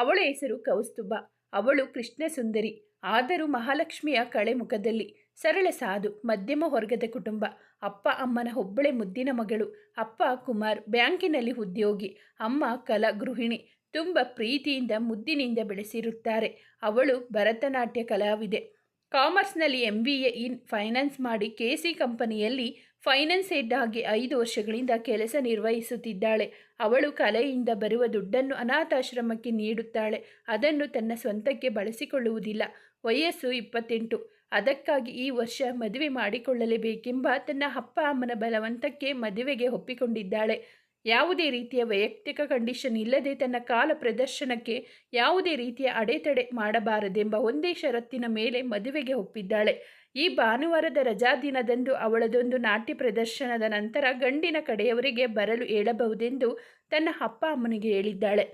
ಅವಳ ಹೆಸರು ಕೌಸ್ತುಭ. ಅವಳು ಕೃಷ್ಣ ಸುಂದರಿ. ಆದರೂ ಮಹಾಲಕ್ಷ್ಮಿಯ ಕಳೆ ಮುಖದಲ್ಲಿ ಸರಳ ಸಾಧು, ಮಧ್ಯಮ ವರ್ಗದ ಕುಟುಂಬ. ಅಪ್ಪ, ಅಮ್ಮನ ಹೊಬ್ಬಳೆ ಮುದ್ದಿನ ಮಗಳು. ಅಪ್ಪ, ಕುಮಾರ್, ಬ್ಯಾಂಕಿನಲ್ಲಿ ಉದ್ಯೋಗಿ. ಅಮ್ಮ, ಕಲಾ ಗೃಹಿಣಿ. ತುಂಬ ಪ್ರೀತಿಯಿಂದ ಮುದ್ದಿನಿಂದ ಬೆಳೆಸಿರುತ್ತಾರೆ. ಅವಳು ಭರತನಾಟ್ಯ ಕಲಾವಿದೆ. ಕಾಮರ್ಸ್ನಲ್ಲಿ M B A in finance ಮಾಡಿ ಕೆ ಸಿ ಕಂಪನಿಯಲ್ಲಿ ಫೈನಾನ್ಸ್ ಹೆಡ್ ಆಗಿ ಐದು ವರ್ಷಗಳಿಂದ ಕೆಲಸ ನಿರ್ವಹಿಸುತ್ತಿದ್ದಾಳೆ. ಅವಳು ಕಲೆಯಿಂದ ಬರುವ ದುಡ್ಡನ್ನು ಅನಾಥಾಶ್ರಮಕ್ಕೆ ನೀಡುತ್ತಾಳೆ. ಅದನ್ನು ತನ್ನ ಸ್ವಂತಕ್ಕೆ ಬಳಸಿಕೊಳ್ಳುವುದಿಲ್ಲ. ವಯಸ್ಸು ಇಪ್ಪತ್ತೆಂಟು. ಅದಕ್ಕಾಗಿ ಈ ವರ್ಷ ಮದುವೆ ಮಾಡಿಕೊಳ್ಳಲೇಬೇಕೆಂಬ ತನ್ನ ಅಪ್ಪ ಅಮ್ಮನ ಬಲವಂತಕ್ಕೆ ಮದುವೆಗೆ ಒಪ್ಪಿಕೊಂಡಿದ್ದಾಳೆ. ಯಾವುದೇ ರೀತಿಯ ವೈಯಕ್ತಿಕ ಕಂಡೀಷನ್ ಇಲ್ಲದೆ ತನ್ನ ಕಾಲ ಪ್ರದರ್ಶನಕ್ಕೆ ಯಾವುದೇ ರೀತಿಯ ಅಡೆತಡೆ ಮಾಡಬಾರದೆಂಬ ಒಂದೇ ಷರತ್ತಿನ ಮೇಲೆ ಮದುವೆಗೆ ಒಪ್ಪಿದ್ದಾಳೆ. ಈ ಭಾನುವಾರದ ರಜಾ ದಿನದಂದು ಅವಳದೊಂದು ನಾಟ್ಯ ಪ್ರದರ್ಶನದ ನಂತರ ಗಂಡಿನ ಕಡೆಯವರಿಗೆ ಬರಲು ಹೇಳಬಹುದೆಂದು ತನ್ನ ಅಪ್ಪ ಅಮ್ಮನಿಗೆ ಹೇಳಿದ್ದಾಳೆ.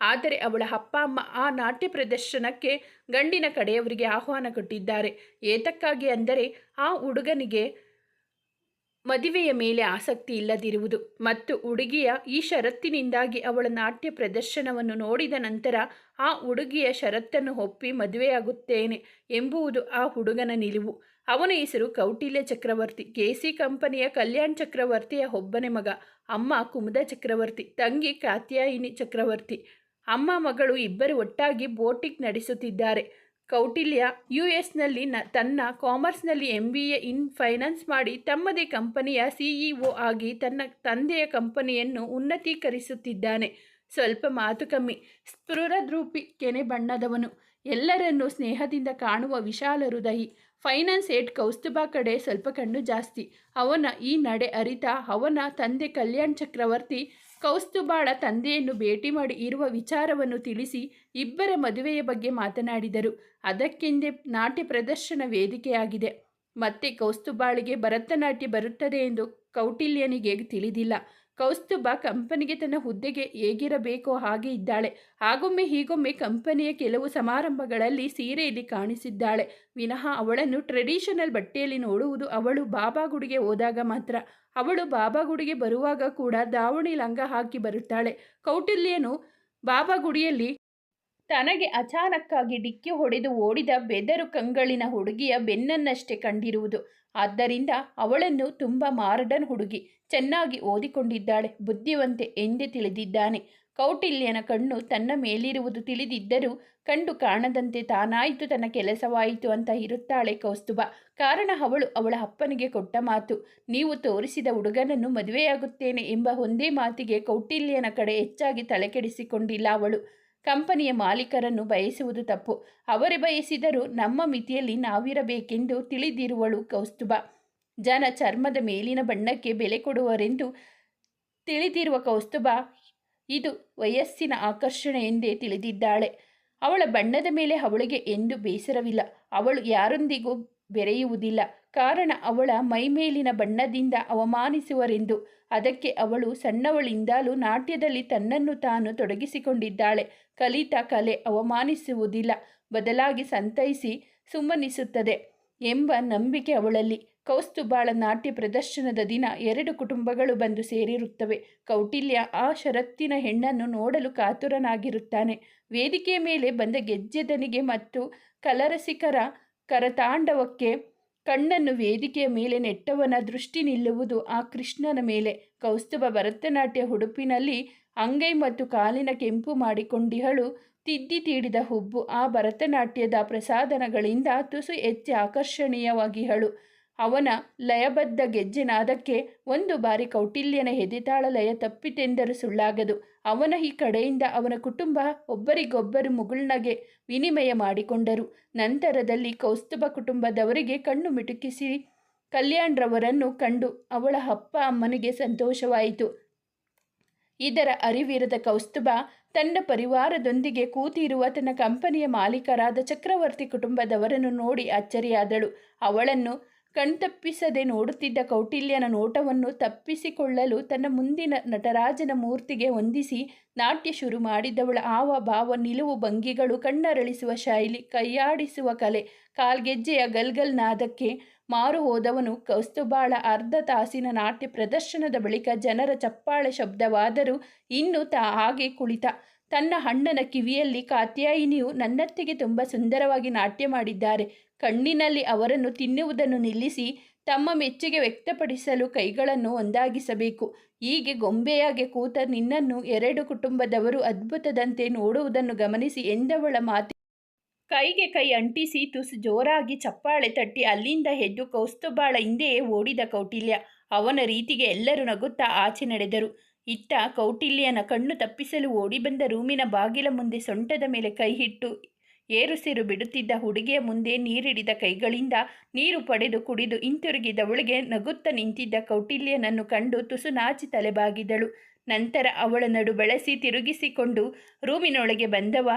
ಆದರೆ ಅವಳ ಅಪ್ಪ ಅಮ್ಮ ಆ ನಾಟ್ಯ ಪ್ರದರ್ಶನಕ್ಕೆ ಗಂಡಿನ ಕಡೆಯವರಿಗೆ ಆಹ್ವಾನ ಕೊಟ್ಟಿದ್ದಾರೆ. ಏತಕ್ಕಾಗಿ ಅಂದರೆ ಆ ಹುಡುಗನಿಗೆ ಮದುವೆಯ ಮೇಲೆ ಆಸಕ್ತಿ ಇಲ್ಲದಿರುವುದು ಮತ್ತು ಹುಡುಗಿಯ ಈ ಷರತ್ತಿನಿಂದಾಗಿ ಅವಳ ನಾಟ್ಯ ಪ್ರದರ್ಶನವನ್ನು ನೋಡಿದ ನಂತರ ಆ ಹುಡುಗಿಯ ಷರತ್ತನ್ನು ಒಪ್ಪಿ ಮದುವೆಯಾಗುತ್ತೇನೆ ಎಂಬುವುದು ಆ ಹುಡುಗನ ನಿಲುವು. ಅವನ ಹೆಸರು ಕೌಟಿಲ್ಯ ಚಕ್ರವರ್ತಿ. ಕೆಸಿ ಕಂಪನಿಯ ಕಲ್ಯಾಣ್ ಚಕ್ರವರ್ತಿಯ ಒಬ್ಬನೇ ಮಗ. ಅಮ್ಮ ಕುಮುದ ಚಕ್ರವರ್ತಿ. ತಂಗಿ ಕಾತ್ಯಾಯಿನಿ ಚಕ್ರವರ್ತಿ. ಅಮ್ಮ ಮಗಳು ಇಬ್ಬರು ಒಟ್ಟಾಗಿ ಬೋಟಿಕ್ ನಡೆಸುತ್ತಿದ್ದಾರೆ. ಕೌಟಿಲ್ಯ ಯು ಎಸ್ನಲ್ಲಿ ನ, ತನ್ನ ಕಾಮರ್ಸ್ನಲ್ಲಿ M B A in finance ಮಾಡಿ ತಮ್ಮದೇ ಕಂಪನಿಯ ಸಿಇಒ ಆಗಿ ತನ್ನ ತಂದೆಯ ಕಂಪನಿಯನ್ನು ಉನ್ನತೀಕರಿಸುತ್ತಿದ್ದಾನೆ. ಸ್ವಲ್ಪ ಮಾತು ಕಮ್ಮಿ. ಸ್ಫುರದ್ರೂಪಿ ಕೆನೆ ಬಣ್ಣದವನು. ಎಲ್ಲರನ್ನೂ ಸ್ನೇಹದಿಂದ ಕಾಣುವ ವಿಶಾಲ ಹೃದಯಿ. ಫೈನಾನ್ಸ್ ಏಟ್ ಕೌಸ್ತುಬಾ ಕಡೆ ಸ್ವಲ್ಪ ಕಣ್ಣು ಜಾಸ್ತಿ. ಅವನ ಈ ನಡೆ ಅರಿತ ಅವನ ತಂದೆ ಕಲ್ಯಾಣ್ ಚಕ್ರವರ್ತಿ ಕೌಸ್ತುಭಾಳ ತಂದೆಯನ್ನು ಭೇಟಿ ಮಾಡಿ ಇರುವ ವಿಚಾರವನ್ನು ತಿಳಿಸಿ ಇಬ್ಬರ ಮದುವೆಯ ಬಗ್ಗೆ ಮಾತನಾಡಿದರು. ಅದಕ್ಕೆಂದೇ ನಾಟ್ಯ ಪ್ರದರ್ಶನ ವೇದಿಕೆಯಾಗಿದೆ. ಮತ್ತೆ ಕೌಸ್ತುಬಾಳಿಗೆ ಭರತನಾಟ್ಯ ಬರುತ್ತದೆ ಎಂದು ಕೌಟಿಲ್ಯನಿಗೆ ತಿಳಿದಿಲ್ಲ. ಕೌಸ್ತುಭ ಕಂಪನಿಗೆ ತನ್ನ ಹುದ್ದೆಗೆ ಹೇಗಿರಬೇಕೋ ಹಾಗೆ ಇದ್ದಾಳೆ. ಆಗೊಮ್ಮೆ ಹೀಗೊಮ್ಮೆ ಕಂಪನಿಯ ಕೆಲವು ಸಮಾರಂಭಗಳಲ್ಲಿ ಸೀರೆಯಲ್ಲಿ ಕಾಣಿಸಿದ್ದಾಳೆ. ವಿನಃ ಅವಳನ್ನು ಟ್ರೆಡಿಷನಲ್ ಬಟ್ಟೆಯಲ್ಲಿ ನೋಡುವುದು ಅವಳು ಬಾಬಾ ಗುಡಿಗೆ ಹೋದಾಗ ಮಾತ್ರ. ಅವಳು ಬಾಬಾ ಗುಡಿಗೆ ಬರುವಾಗ ಕೂಡ ದಾವಣಿ ಲಂಗ ಹಾಕಿ ಬರುತ್ತಾಳೆ. ಕೌಟಿಲ್ಯನು ಬಾಬಾ ಗುಡಿಯಲ್ಲಿ ತನಗೆ ಅಚಾನಕ್ಕಾಗಿ ಡಿಕ್ಕಿ ಹೊಡೆದು ಓಡಿದ ಬೆದರು ಕಂಗಳಿನ ಹುಡುಗಿಯ ಬೆನ್ನನ್ನಷ್ಟೇ ಕಂಡಿರುವುದು. ಆದ್ದರಿಂದ ಅವಳನ್ನು ತುಂಬ ಮಾರ್ಡನ್ ಹುಡುಗಿ, ಚೆನ್ನಾಗಿ ಓದಿಕೊಂಡಿದ್ದಾಳೆ, ಬುದ್ಧಿವಂತೆ ಎಂದೇ ತಿಳಿದಿದ್ದಾನೆ. ಕೌಟಿಲ್ಯನ ಕಣ್ಣು ತನ್ನ ಮೇಲಿರುವುದು ತಿಳಿದಿದ್ದರೂ ಕಂಡು ಕಾಣದಂತೆ ತಾನಾಯಿತು, ತನ್ನ ಕೆಲಸವಾಯಿತು ಅಂತ ಇರುತ್ತಾಳೆ ಕೌಸ್ತುಭ. ಕಾರಣ ಅವಳು ಅವಳ ಅಪ್ಪನಿಗೆ ಕೊಟ್ಟ ಮಾತು, ನೀವು ತೋರಿಸಿದ ಹುಡುಗನನ್ನು ಮದುವೆಯಾಗುತ್ತೇನೆ ಎಂಬ ಒಂದೇ ಮಾತಿಗೆ ಕೌಟಿಲ್ಯನ ಕಡೆ ಹೆಚ್ಚಾಗಿ ತಲೆಕೆಡಿಸಿಕೊಂಡಿಲ್ಲ ಅವಳು. ಕಂಪನಿಯ ಮಾಲೀಕರನ್ನು ಬಯಸುವುದು ತಪ್ಪು. ಅವರೇ ಬಯಸಿದರೂ ನಮ್ಮ ಮಿತಿಯಲ್ಲಿ ನಾವಿರಬೇಕೆಂದು ತಿಳಿದಿರುವಳು ಕೌಸ್ತುಭ. ಜನ ಚರ್ಮದ ಮೇಲಿನ ಬಣ್ಣಕ್ಕೆ ಬೆಲೆ ಕೊಡುವರೆಂದು ತಿಳಿದಿರುವ ಕೌಸ್ತುಭ, ಇದು ವಯಸ್ಸಿನ ಆಕರ್ಷಣೆ ಎಂದೇ ತಿಳಿದಿದ್ದಾಳೆ. ಅವಳ ಬಣ್ಣದ ಮೇಲೆ ಅವಳಿಗೆ ಎಂದು ಬೇಸರವಿಲ್ಲ. ಅವಳು ಯಾರೊಂದಿಗೂ ಬೆರೆಯುವುದಿಲ್ಲ. ಕಾರಣ ಅವಳ ಮೈಮೇಲಿನ ಬಣ್ಣದಿಂದ ಅವಮಾನಿಸುವರೆಂದು. ಅದಕ್ಕೆ ಅವಳು ಸಣ್ಣವಳಿಂದಲೂ ನಾಟ್ಯದಲ್ಲಿ ತನ್ನನ್ನು ತಾನು ತೊಡಗಿಸಿಕೊಂಡಿದ್ದಾಳೆ. ಕಲಿತ ಕಲೆ ಅವಮಾನಿಸುವುದಿಲ್ಲ. ಬದಲಾಗಿ ಸಂತೈಸಿ ಸುಮ್ಮನಿಸುತ್ತದೆ ಎಂಬ ನಂಬಿಕೆ ಅವಳಲ್ಲಿ. ಕೌಸ್ತುಬಾಳ ನಾಟ್ಯ ಪ್ರದರ್ಶನದ ದಿನ ಎರಡು ಕುಟುಂಬಗಳು ಬಂದು ಸೇರಿರುತ್ತವೆ. ಕೌಟಿಲ್ಯ ಆ ಷರತ್ತಿನ ಹೆಣ್ಣನ್ನು ನೋಡಲು ಕಾತುರನಾಗಿರುತ್ತಾನೆ. ವೇದಿಕೆಯ ಮೇಲೆ ಬಂದ ಗೆಜ್ಜೆದನಿಗೆ ಮತ್ತು ಕಲರಸಿಕರ ಕರತಾಂಡವಕ್ಕೆ ಕಣ್ಣನ್ನು ವೇದಿಕೆಯ ಮೇಲೆ ನೆಟ್ಟವನ ದೃಷ್ಟಿ ನಿಲ್ಲುವುದು ಆ ಕೃಷ್ಣನ ಮೇಲೆ. ಕೌಸ್ತುಭ ಭರತನಾಟ್ಯ ಹುಡುಪಿನಲ್ಲಿ ಅಂಗೈ ಮತ್ತು ಕಾಲಿನ ಕೆಂಪು ಮಾಡಿಕೊಂಡಿಹಳು. ತಿದ್ದಿ ತೀಡಿದ ಹುಬ್ಬು ಆ ಭರತನಾಟ್ಯದ ಪ್ರಸಾದನಗಳಿಂದ ತುಸು ಹೆಚ್ಚು ಆಕರ್ಷಣೀಯವಾಗಿಹಳು. ಅವನ ಲಯಬದ್ಧ ಗೆಜ್ಜೆನಾದಕ್ಕೆ ಒಂದು ಬಾರಿ ಕೌಟಿಲ್ಯನ ಹೆದೆತಾಳ ಲಯ ತಪ್ಪಿತೆಂದರೂ ಸುಳ್ಳಾಗದು. ಅವನ ಈ ಕಡೆಯಿಂದ ಅವನ ಕುಟುಂಬ ಒಬ್ಬರಿಗೊಬ್ಬರು ಮುಗುಳ್ನಗೆ ವಿನಿಮಯ ಮಾಡಿಕೊಂಡರು. ನಂತರದಲ್ಲಿ ಕೌಸ್ತುಭ ಕುಟುಂಬದವರಿಗೆ ಕಣ್ಣು ಮಿಟುಕಿಸಿ ಕಲ್ಯಾಣ್ರವರನ್ನು ಕಂಡು ಅವಳ ಅಪ್ಪ ಅಮ್ಮನಿಗೆ ಸಂತೋಷವಾಯಿತು. ಇದರ ಅರಿವಿರದ ಕೌಸ್ತುಭ ತನ್ನ ಪರಿವಾರದೊಂದಿಗೆ ಕೂತಿರುವ ತನ್ನ ಕಂಪನಿಯ ಮಾಲೀಕರಾದ ಚಕ್ರವರ್ತಿ ಕುಟುಂಬದವರನ್ನು ನೋಡಿ ಅಚ್ಚರಿಯಾದಳು. ಅವಳನ್ನು ಕಣ್ತಪ್ಪಿಸದೆ ನೋಡುತ್ತಿದ್ದ ಕೌಟಿಲ್ಯನ ನೋಟವನ್ನು ತಪ್ಪಿಸಿಕೊಳ್ಳಲು ತನ್ನ ಮುಂದಿನ ನಟರಾಜನ ಮೂರ್ತಿಗೆ ಹೊಂದಿಸಿ ನಾಟ್ಯ ಶುರು ಮಾಡಿದವಳ ಆವ ಭಾವ ನಿಲುವು ಭಂಗಿಗಳು ಕಣ್ಣರಳಿಸುವ ಶೈಲಿ ಕೈಯಾಡಿಸುವ ಕಲೆ ಕಾಲ್ಗೆಜ್ಜೆಯ ಗಲ್ಗಲ್ ನಾದಕ್ಕೆ ಮಾರು ಹೋದವನು ಕೌಸ್ತುಬಾಳ ಅರ್ಧ ತಾಸಿನ ನಾಟ್ಯ ಪ್ರದರ್ಶನದ ಬಳಿಕ ಜನರ ಚಪ್ಪಾಳೆ ಶಬ್ದವಾದರೂ ಇನ್ನು ತಾ ಹಾಗೆ ಕುಳಿತ ತನ್ನ ಅಣ್ಣನ ಕಿವಿಯಲ್ಲಿ ಕಾತ್ಯಾಯಿನಿಯು ನನ್ನತ್ತಿಗೆ ತುಂಬ ಸುಂದರವಾಗಿ ನಾಟ್ಯ ಮಾಡಿದ್ದಾರೆ. ಕಣ್ಣಿನಲ್ಲಿ ಅವರನ್ನು ತಿನ್ನುವುದನ್ನು ನಿಲ್ಲಿಸಿ ತಮ್ಮ ಮೆಚ್ಚುಗೆ ವ್ಯಕ್ತಪಡಿಸಲು ಕೈಗಳನ್ನು ಒಂದಾಗಿಸಬೇಕು. ಹೀಗೆ ಗೊಂಬೆಯಾಗೆ ಕೂತ ನಿನ್ನನ್ನು ಎರಡು ಕುಟುಂಬದವರು ಅದ್ಭುತದಂತೆ ನೋಡುವುದನ್ನು ಗಮನಿಸಿ ಎಂದವಳ ಮಾತಿ ಕೈಗೆ ಕೈ ಅಂಟಿಸಿ ತುಸು ಜೋರಾಗಿ ಚಪ್ಪಾಳೆ ತಟ್ಟಿ ಅಲ್ಲಿಂದ ಎದ್ದು ಕೌಸ್ತುಬಾಳ ಹಿಂದೆಯೇ ಓಡಿದ ಕೌಟಿಲ್ಯ. ಅವನ ರೀತಿಗೆ ಎಲ್ಲರೂ ನಗುತ್ತಾ ಆಚೆ ನಡೆದರು. ಇತ್ತ ಕೌಟಿಲ್ಯನ ಕಣ್ಣು ತಪ್ಪಿಸಲು ಓಡಿಬಂದ ರೂಮಿನ ಬಾಗಿಲ ಮುಂದೆ ಸೊಂಟದ ಮೇಲೆ ಕೈಹಿಟ್ಟು ಏರುಸಿರು ಬಿಡುತ್ತಿದ್ದ ಹುಡುಗಿಯ ಮುಂದೆ ನೀರಿಡಿದ ಕೈಗಳಿಂದ ನೀರು ಪಡೆದು ಕುಡಿದು ಹಿಂತಿರುಗಿದವಳಿಗೆ ನಗುತ್ತ ನಿಂತಿದ್ದ ಕೌಟಿಲ್ಯನನ್ನು ಕಂಡು ತುಸು ನಾಚಿ ತಲೆಬಾಗಿದಳು. ನಂತರ ಅವಳ ನಡು ಬಳಸಿ ತಿರುಗಿಸಿಕೊಂಡು, ರೂಮಿನೊಳಗೆ ಬಂದವ,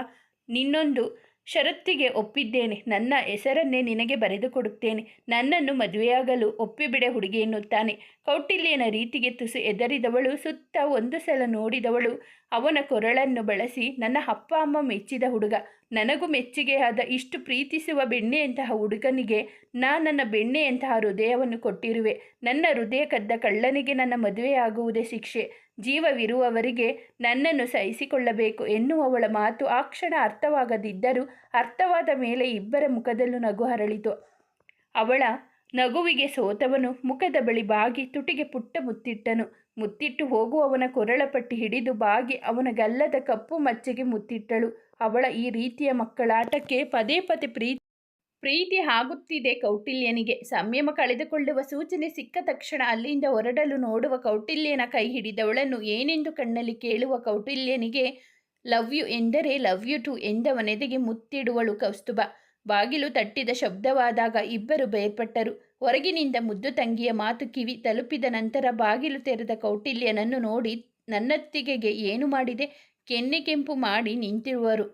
ನಿನ್ನೊಂದು ಷರತ್ತಿಗೆ ಒಪ್ಪಿದ್ದೇನೆ. ನನ್ನ ಹೆಸರನ್ನೇ ನಿನಗೆ ಬರೆದು ಕೊಡುತ್ತೇನೆ ನನ್ನನ್ನು ಮದುವೆಯಾಗಲು ಒಪ್ಪಿಬಿಡೆ ಹುಡುಗಿ ಎನ್ನುತ್ತಾನೆ. ಕೌಟಿಲ್ಯನ ರೀತಿಗೆ ತುಸು ಎದರಿದವಳು ಸುತ್ತ ಒಂದು ಸಲ ನೋಡಿದವಳು. ಅವನ ಕೊರಳನ್ನು ಬಳಸಿ ನನ್ನ ಅಪ್ಪ ಅಮ್ಮ ಮೆಚ್ಚಿದ ಹುಡುಗ. ನನಗೂ ಮೆಚ್ಚುಗೆಯಾದ ಇಷ್ಟು ಪ್ರೀತಿಸುವ ಬೆಣ್ಣೆಯಂತಹ ಹುಡುಗನಿಗೆ ನಾ ನನ್ನ ಬೆಣ್ಣೆಯಂತಹ ಹೃದಯವನ್ನು ಕೊಟ್ಟಿರುವೆ. ನನ್ನ ಹೃದಯ ಕದ್ದ ಕಳ್ಳನಿಗೆ ನನ್ನ ಮದುವೆಯಾಗುವುದೇ ಶಿಕ್ಷೆ. ಜೀವವಿರುವವರಿಗೆ ನನ್ನನ್ನು ಸಹಿಸಿಕೊಳ್ಳಬೇಕು ಎನ್ನುವವಳ ಮಾತು ಆ ಕ್ಷಣ ಅರ್ಥವಾಗದಿದ್ದರೂ ಅರ್ಥವಾದ ಮೇಲೆ ಇಬ್ಬರ ಮುಖದಲ್ಲೂ ನಗು ಹರಳಿತು. ಅವಳ ನಗುವಿಗೆ ಸೋತವನು ಮುಖದ ಬಳಿ ಬಾಗಿ ತುಟಿಗೆ ಪುಟ್ಟ ಮುತ್ತಿಟ್ಟನು. ಮುತ್ತಿಟ್ಟು ಹೋಗುವವನ ಕೊರಳ ಪಟ್ಟಿ ಹಿಡಿದು ಬಾಗಿ, ಅವನ ಗಲ್ಲದ ಕಪ್ಪು ಮಚ್ಚೆಗೆ ಮುತ್ತಿಟ್ಟಳು. ಅವಳ ಈ ರೀತಿಯ ಮಕ್ಕಳಾಟಕ್ಕೆ ಪದೇ ಪದೇ ಪ್ರೀತಿ ಪ್ರೀತಿ ಆಗುತ್ತಿದೆ ಕೌಟಿಲ್ಯನಿಗೆ. ಸಂಯಮ ಕಳೆದುಕೊಳ್ಳುವ ಸೂಚನೆ ಸಿಕ್ಕ ತಕ್ಷಣ ಅಲ್ಲಿಂದ ಹೊರಡಲು ನೋಡುವ ಕೌಟಿಲ್ಯನ ಕೈ ಹಿಡಿದವಳನ್ನು ಏನೆಂದು ಕಣ್ಣಲ್ಲಿ ಕೇಳುವ ಕೌಟಿಲ್ಯನಿಗೆ, ಲವ್ ಯು ಎಂದರೆ ಲವ್ ಯು ಟು ಎಂದವನೆದೆಗೆ ಮುತ್ತಿಡುವಳು ಕೌಸ್ತುಭ. ಬಾಗಿಲು ತಟ್ಟಿದ ಶಬ್ದವಾದಾಗ ಇಬ್ಬರು ಬೇರ್ಪಟ್ಟರು. ಹೊರಗಿನಿಂದ ಮುದ್ದು ತಂಗಿಯ ಮಾತು ಕಿವಿ ತಲುಪಿದ ನಂತರ ಬಾಗಿಲು ತೆರೆದ ಕೌಟಿಲ್ಯನನ್ನು ನೋಡಿ ನನ್ನತ್ತಿಗೆಗೆ ಏನು ಮಾಡಿದೆ? ಕೆನ್ನೆ ಕೆಂಪು ಮಾಡಿ ನಿಂತಿರುವರು.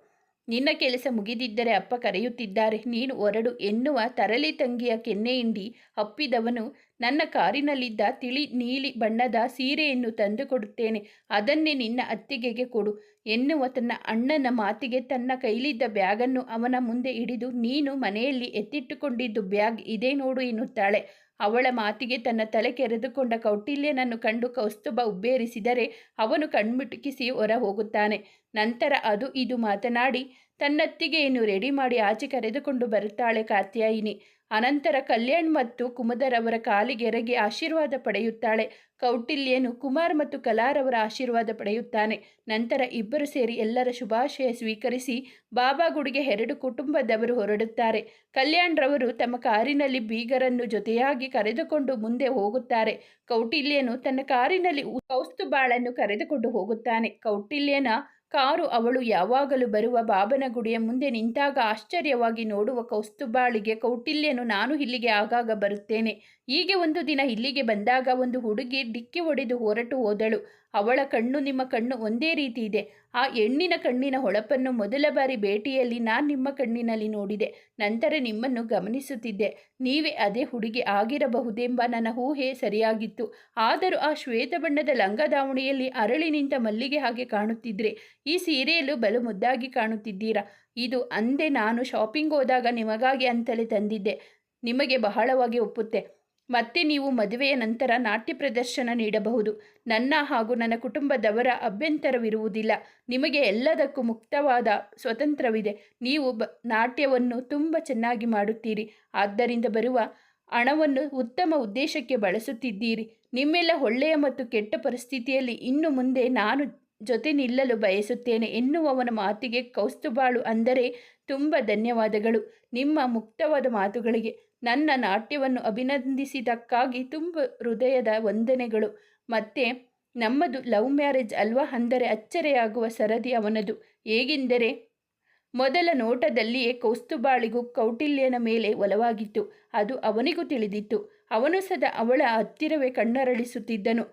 ನಿನ್ನ ಕೆಲಸ ಮುಗಿದಿದ್ದರೆ ಅಪ್ಪ ಕರೆಯುತ್ತಿದ್ದಾರೆ. ನೀನು ಹೊರಡು ಎನ್ನುವ ತರಲಿ ತಂಗಿಯ ಕೆನ್ನೆಯಿಂಡಿ ಅಪ್ಪಿದವನು ನನ್ನ ಕಾರಿನಲ್ಲಿದ್ದ ತಿಳಿ ನೀಲಿ ಬಣ್ಣದ ಸೀರೆಯನ್ನು ತಂದುಕೊಡುತ್ತೇನೆ ಅದನ್ನೇ ನಿನ್ನ ಅತ್ತಿಗೆಗೆ ಕೊಡು ಎನ್ನುವ ತನ್ನ ಅಣ್ಣನ ಮಾತಿಗೆ ತನ್ನ ಕೈಲಿದ್ದ ಬ್ಯಾಗನ್ನು ಅವನ ಮುಂದೆ ಹಿಡಿದು ನೀನು ಮನೆಯಲ್ಲಿ ಎತ್ತಿಟ್ಟುಕೊಂಡಿದ್ದು ಬ್ಯಾಗ್ ಇದೇ ನೋಡು ಎನ್ನುತ್ತಾಳೆ. ಅವಳ ಮಾತಿಗೆ ತನ್ನ ತಲೆ ಕೆರೆದುಕೊಂಡ ಕೌಟಿಲ್ಯನನ್ನು ಕಂಡು ಕೌಸ್ತುಭ ಉಬ್ಬೇರಿಸಿದರೆ ಅವನು ಕಣ್ಮಿಟುಕಿಸಿ ಹೊರ ಹೋಗುತ್ತಾನೆ ನಂತರ ಅದು ಇದು ಮಾತನಾಡಿ, ತನ್ನತ್ತಿಗೆಯನ್ನು ರೆಡಿ ಮಾಡಿ ಆಚೆ ಕರೆದುಕೊಂಡು ಬರುತ್ತಾಳೆ ಕಾತ್ಯಾಯಿನಿ. ಅನಂತರ ಕಲ್ಯಾಣ್ ಮತ್ತು ಕುಮದರವರ ಕಾಲಿಗೆರಗಿ ಆಶೀರ್ವಾದ ಪಡೆಯುತ್ತಾಳೆ. ಕೌಟಿಲ್ಯನು ಕುಮಾರ್ ಮತ್ತು ಕಲಾರವರ ಆಶೀರ್ವಾದ ಪಡೆಯುತ್ತಾನೆ. ನಂತರ ಇಬ್ಬರು ಸೇರಿ ಎಲ್ಲರ ಶುಭಾಶಯ ಸ್ವೀಕರಿಸಿ ಬಾಬಾ ಗುಡಿಗೆ ಎರಡು ಕುಟುಂಬದವರು ಹೊರಡುತ್ತಾರೆ. ಕಲ್ಯಾಣ್ರವರು ತಮ್ಮ ಕಾರಿನಲ್ಲಿ ಬೀಗರನ್ನು ಜೊತೆಯಾಗಿ ಕರೆದುಕೊಂಡು ಮುಂದೆ ಹೋಗುತ್ತಾರೆ. ಕೌಟಿಲ್ಯನು ತನ್ನ ಕಾರಿನಲ್ಲಿ ಕೌಸ್ತುಬಾಳನ್ನು ಕರೆದುಕೊಂಡು ಹೋಗುತ್ತಾನೆ. ಕೌಟಿಲ್ಯನ ಕಾರು ಅವಳು ಯಾವಾಗಲೂ ಬರುವ ಬಾಬನ ಗುಡಿಯ ಮುಂದೆ ನಿಂತಾಗ ಆಶ್ಚರ್ಯವಾಗಿ ನೋಡುವ ಕೌಸ್ತುಬಾಳಿಗೆ ಕೌಟಿಲ್ಯನು, ನಾನು ಇಲ್ಲಿಗೆ ಆಗಾಗ ಬರುತ್ತೇನೆ. ಹೀಗೆ ಒಂದು ದಿನ ಇಲ್ಲಿಗೆ ಬಂದಾಗ ಒಂದು ಹುಡುಗಿ ಡಿಕ್ಕಿ ಹೊಡೆದು ಹೊರಟು ಹೋದಳು. ಅವಳ ಕಣ್ಣು ನಿಮ್ಮ ಕಣ್ಣು ಒಂದೇ ರೀತಿ ಇದೆ. ಆ ಹೆಣ್ಣಿನ ಕಣ್ಣಿನ ಹೊಳಪನ್ನು ಮೊದಲ ಬಾರಿ ಭೇಟಿಯಲ್ಲಿ ನಾನು ನಿಮ್ಮ ಕಣ್ಣಿನಲ್ಲಿ ನೋಡಿದೆ. ನಂತರ ನಿಮ್ಮನ್ನು ಗಮನಿಸುತ್ತಿದ್ದೆ. ನೀವೇ ಅದೇ ಹುಡುಗಿ ಆಗಿರಬಹುದೆಂಬ ನನ್ನ ಊಹೆ ಸರಿಯಾಗಿತ್ತು. ಆದರೂ ಆ ಶ್ವೇತ ಬಣ್ಣದ ಲಂಗದಾವಣಿಯಲ್ಲಿ ಅರಳಿ ನಿಂತ ಮಲ್ಲಿಗೆ ಹಾಗೆ ಕಾಣುತ್ತಿದ್ರೆ, ಈ ಸೀರೆಯಲ್ಲೂ ಬಲು ಮುದ್ದಾಗಿ ಕಾಣುತ್ತಿದ್ದೀರಾ? ಇದು ಅಂದೆ ನಾನು ಶಾಪಿಂಗ್ ಹೋದಾಗ ನಿಮಗಾಗಿ ಅಂತಲೇ ತಂದಿದ್ದೆ. ನಿಮಗೆ ಬಹಳವಾಗಿ ಒಪ್ಪುತ್ತೆ. ಮತ್ತೆ ನೀವು ಮದುವೆಯ ನಂತರ ನಾಟ್ಯ ಪ್ರದರ್ಶನ ನೀಡಬಹುದು. ನನ್ನ ಹಾಗೂ ನನ್ನ ಕುಟುಂಬದವರ ಅಭ್ಯಂತರವಿರುವುದಿಲ್ಲ. ನಿಮಗೆ ಎಲ್ಲದಕ್ಕೂ ಮುಕ್ತವಾದ ಸ್ವತಂತ್ರವಿದೆ ನೀವು ಬ, ನಾಟ್ಯವನ್ನು ತುಂಬ ಚೆನ್ನಾಗಿ ಮಾಡುತ್ತೀರಿ. ಆದ್ದರಿಂದ ಬರುವ ಹಣವನ್ನು ಉತ್ತಮ ಉದ್ದೇಶಕ್ಕೆ ಬಳಸುತ್ತಿದ್ದೀರಿ. ನಿಮ್ಮೆಲ್ಲ ಒಳ್ಳೆಯ ಮತ್ತು ಕೆಟ್ಟ ಪರಿಸ್ಥಿತಿಯಲ್ಲಿ ಇನ್ನು ಮುಂದೆ ನಾನು ಜೊತೆ ನಿಲ್ಲಲು ಬಯಸುತ್ತೇನೆ ಎನ್ನುವವನ ಮಾತಿಗೆ ಕೌಸ್ತುಬಾಳು ಅಂದರೆ ತುಂಬ ಧನ್ಯವಾದಗಳು. ನಿಮ್ಮ ಮುಕ್ತವಾದ ಮಾತುಗಳಿಗೆ ನನ್ನ ನಾಟ್ಯವನ್ನು ಅಭಿನಂದಿಸಿದ್ದಕ್ಕಾಗಿ ತುಂಬ ಹೃದಯದ ವಂದನೆಗಳು. ಮತ್ತೆ ನಮ್ಮದು ಲವ್ ಮ್ಯಾರೇಜ್ ಅಲ್ವಾ? ಅಂದರೆ ಅಚ್ಚರಿಯಾಗುವ ಸರದಿ ಅವನದು. ಹೇಗೆಂದರೆ, ಮೊದಲ ನೋಟದಲ್ಲಿಯೇ ಕೌಸ್ತುಬಾಳಿಗೂ ಕೌಟಿಲ್ಯನ ಮೇಲೆ ಒಲವಾಗಿತ್ತು. ಅದು ಅವನಿಗೂ ತಿಳಿದಿತ್ತು. ಅವನು ಸದಾ ಅವಳ ಹತ್ತಿರವೇ ಕಣ್ಣರಳಿಸುತ್ತಿದ್ದನು.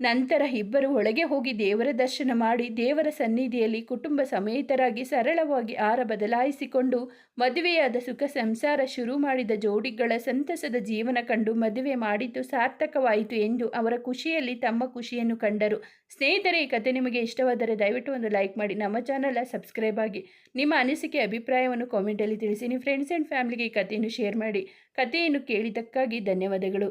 ನಂತರ ಇಬ್ಬರು ಒಳಗೆ ಹೋಗಿ ದೇವರ ದರ್ಶನ ಮಾಡಿ ದೇವರ ಸನ್ನಿಧಿಯಲ್ಲಿ ಕುಟುಂಬ ಸಮೇತರಾಗಿ ಸರಳವಾಗಿ ಆರ ಬದಲಾಯಿಸಿಕೊಂಡು ಮದುವೆಯಾದ ಸುಖ ಸಂಸಾರ ಶುರು ಮಾಡಿದ ಜೋಡಿಗಳ ಸಂತಸದ ಜೀವನ ಕಂಡು ಮದುವೆ ಮಾಡಿದ್ದು ಸಾರ್ಥಕವಾಯಿತು ಎಂದು ಅವರ ಖುಷಿಯಲ್ಲಿ ತಮ್ಮ ಖುಷಿಯನ್ನು ಕಂಡರು. ಸ್ನೇಹಿತರೆ, ಈ ಕತೆ ನಿಮಗೆ ಇಷ್ಟವಾದರೆ ದಯವಿಟ್ಟು ಒಂದು ಲೈಕ್ ಮಾಡಿ. ನಮ್ಮ ಚಾನಲ್ ಸಬ್ಸ್ಕ್ರೈಬ್ ಆಗಿ. ನಿಮ್ಮ ಅನಿಸಿಕೆ, ಅಭಿಪ್ರಾಯವನ್ನು ಕಾಮೆಂಟಲ್ಲಿ ತಿಳಿಸಿ. ನಿಮ್ಮ ಫ್ರೆಂಡ್ಸ್ ಆ್ಯಂಡ್ ಫ್ಯಾಮಿಲಿಗೆ ಈ ಕಥೆಯನ್ನು ಶೇರ್ ಮಾಡಿ. ಕಥೆಯನ್ನು ಕೇಳಿದ್ದಕ್ಕಾಗಿ ಧನ್ಯವಾದಗಳು.